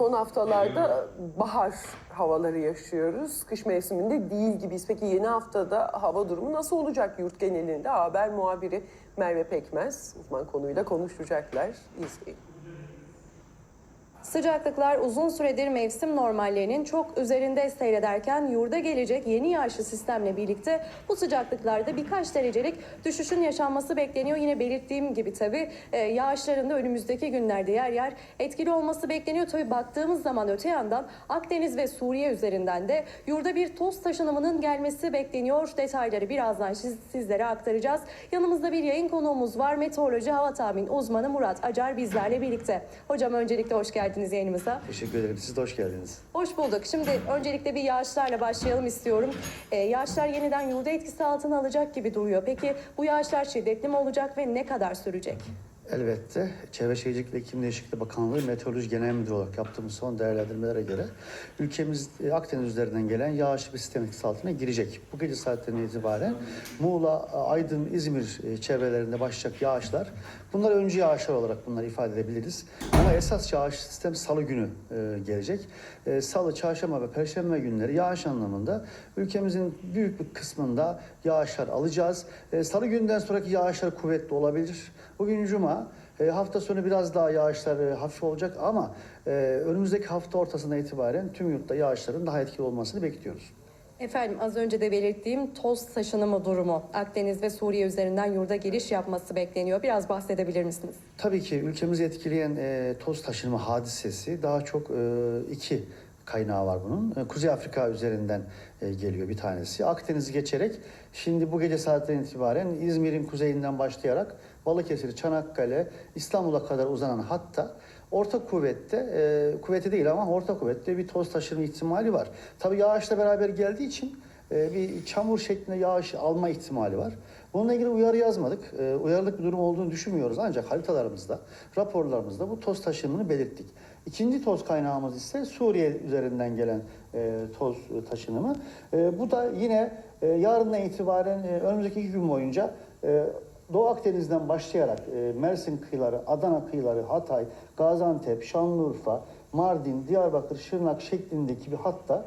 son haftalarda bahar havaları yaşıyoruz. Kış mevsiminde değil gibiyiz. Peki yeni haftada hava durumu nasıl olacak yurt genelinde? Haber muhabiri Merve Pekmez uzman konuyla konuşacaklar. İzleyin. Sıcaklıklar uzun süredir mevsim normallerinin çok üzerinde seyrederken yurda gelecek yeni yağışlı sistemle birlikte bu sıcaklıklarda birkaç derecelik düşüşün yaşanması bekleniyor. Yine belirttiğim gibi tabii e, yağışların da önümüzdeki günlerde yer yer etkili olması bekleniyor. Tabii baktığımız zaman öte yandan Akdeniz ve Suriye üzerinden de yurda bir toz taşınımının gelmesi bekleniyor. Detayları birazdan siz- sizlere aktaracağız. Yanımızda bir yayın konuğumuz var. Meteoroloji hava tahmin uzmanı Murat Acar bizlerle birlikte. Hocam öncelikle hoş geldiniz yayınımıza. Teşekkür ederim. Siz de hoş geldiniz. Hoş bulduk. Şimdi öncelikle bir yağışlarla başlayalım istiyorum. Ee, yağışlar yeniden yurda etkisi altına alacak gibi duruyor. Peki bu yağışlar şiddetli mi olacak ve ne kadar sürecek? Elbette Çevre Şehircilik ve İklim Değişikliği Bakanlığı Meteoroloji Genel Müdürü olarak yaptığımız son değerlendirmelere göre ülkemiz e, Akdeniz üzerinden gelen yağışlı bir sistem etkisi altına girecek. Bu gece saatlerinden itibaren Muğla, Aydın, İzmir e, çevrelerinde başlayacak yağışlar. Bunlar öncü yağışlar olarak bunları ifade edebiliriz. Ama esas yağış sistem salı günü e, gelecek. Salı, çarşamba ve perşembe günleri yağış anlamında ülkemizin büyük bir kısmında yağışlar alacağız. Salı günden sonraki yağışlar kuvvetli olabilir. Bugün cuma. E, hafta sonu biraz daha yağışlar e, hafif olacak ama e, önümüzdeki hafta ortasına itibaren tüm yurtta yağışların daha etkili olmasını bekliyoruz. Efendim az önce de belirttiğim toz taşınımı durumu Akdeniz ve Suriye üzerinden yurda giriş yapması bekleniyor. Biraz bahsedebilir misiniz? Tabii ki ülkemizi etkileyen e, toz taşınma hadisesi daha çok e, iki kaynağı var bunun. E, Kuzey Afrika üzerinden e, geliyor bir tanesi. Akdeniz'i geçerek şimdi bu gece saatlerinden itibaren İzmir'in kuzeyinden başlayarak Balıkesir, Çanakkale, İstanbul'a kadar uzanan hatta orta kuvvette, e, kuvveti değil ama orta kuvvette bir toz taşırma ihtimali var. Tabii yağışla beraber geldiği için e, bir çamur şeklinde yağış alma ihtimali var. Bununla ilgili uyarı yazmadık. E, uyarılık bir durum olduğunu düşünmüyoruz. Ancak haritalarımızda, raporlarımızda bu toz taşımını belirttik. İkinci toz kaynağımız ise Suriye üzerinden gelen e, toz taşınımı. E, bu da yine e, yarından itibaren e, önümüzdeki iki gün boyunca e, Doğu Akdeniz'den başlayarak e, Mersin kıyıları, Adana kıyıları, Hatay, Gaziantep, Şanlıurfa, Mardin, Diyarbakır, Şırnak şeklindeki bir hatta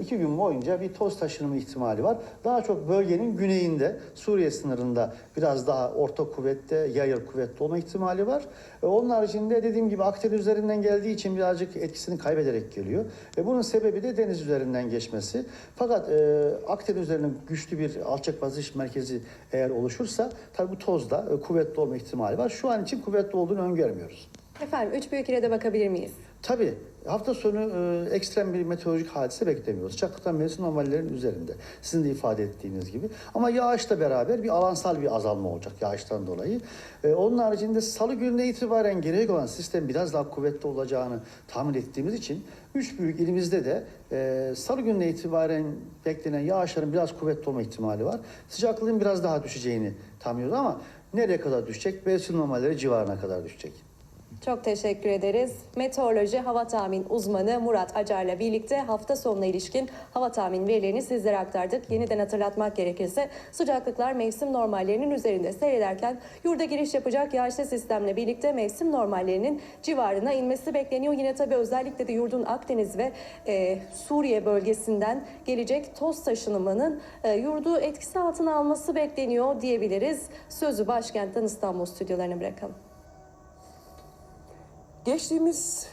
iki gün boyunca bir toz taşınma ihtimali var. Daha çok bölgenin güneyinde, Suriye sınırında biraz daha orta kuvvette, yayıl kuvvetli olma ihtimali var. E, onun haricinde dediğim gibi Akdeniz üzerinden geldiği için birazcık etkisini kaybederek geliyor. E, bunun sebebi de deniz üzerinden geçmesi. Fakat e, Akdeniz üzerinden güçlü bir alçak basınç merkezi eğer oluşursa tabii bu tozda e, kuvvetli olma ihtimali var. Şu an için kuvvetli olduğunu öngörmüyoruz. Efendim üç büyük ile de bakabilir miyiz? Tabii hafta sonu e, ekstrem bir meteorolojik hadise beklemiyoruz. Sıcaklıktan mevsim normallerin üzerinde. Sizin de ifade ettiğiniz gibi. Ama yağışla beraber bir alansal bir azalma olacak yağıştan dolayı. E, onun haricinde salı gününe itibaren gelecek olan sistem biraz daha kuvvetli olacağını tahmin ettiğimiz için üç büyük ilimizde de e, salı gününe itibaren beklenen yağışların biraz kuvvetli olma ihtimali var. Sıcaklığın biraz daha düşeceğini tahmin ediyoruz ama nereye kadar düşecek? Mevsim normalleri civarına kadar düşecek. Çok teşekkür ederiz. Meteoroloji hava tahmin uzmanı Murat Acar'la birlikte hafta sonuna ilişkin hava tahmin verilerini sizlere aktardık. Yeniden hatırlatmak gerekirse sıcaklıklar mevsim normallerinin üzerinde seyrederken yurda giriş yapacak yağışlı sistemle birlikte mevsim normallerinin civarına inmesi bekleniyor. Yine tabii özellikle de yurdun Akdeniz ve e, Suriye bölgesinden gelecek toz taşınımının e, yurdu etkisi altına alması bekleniyor diyebiliriz. Sözü başkentten İstanbul stüdyolarına bırakalım. Geçtiğimiz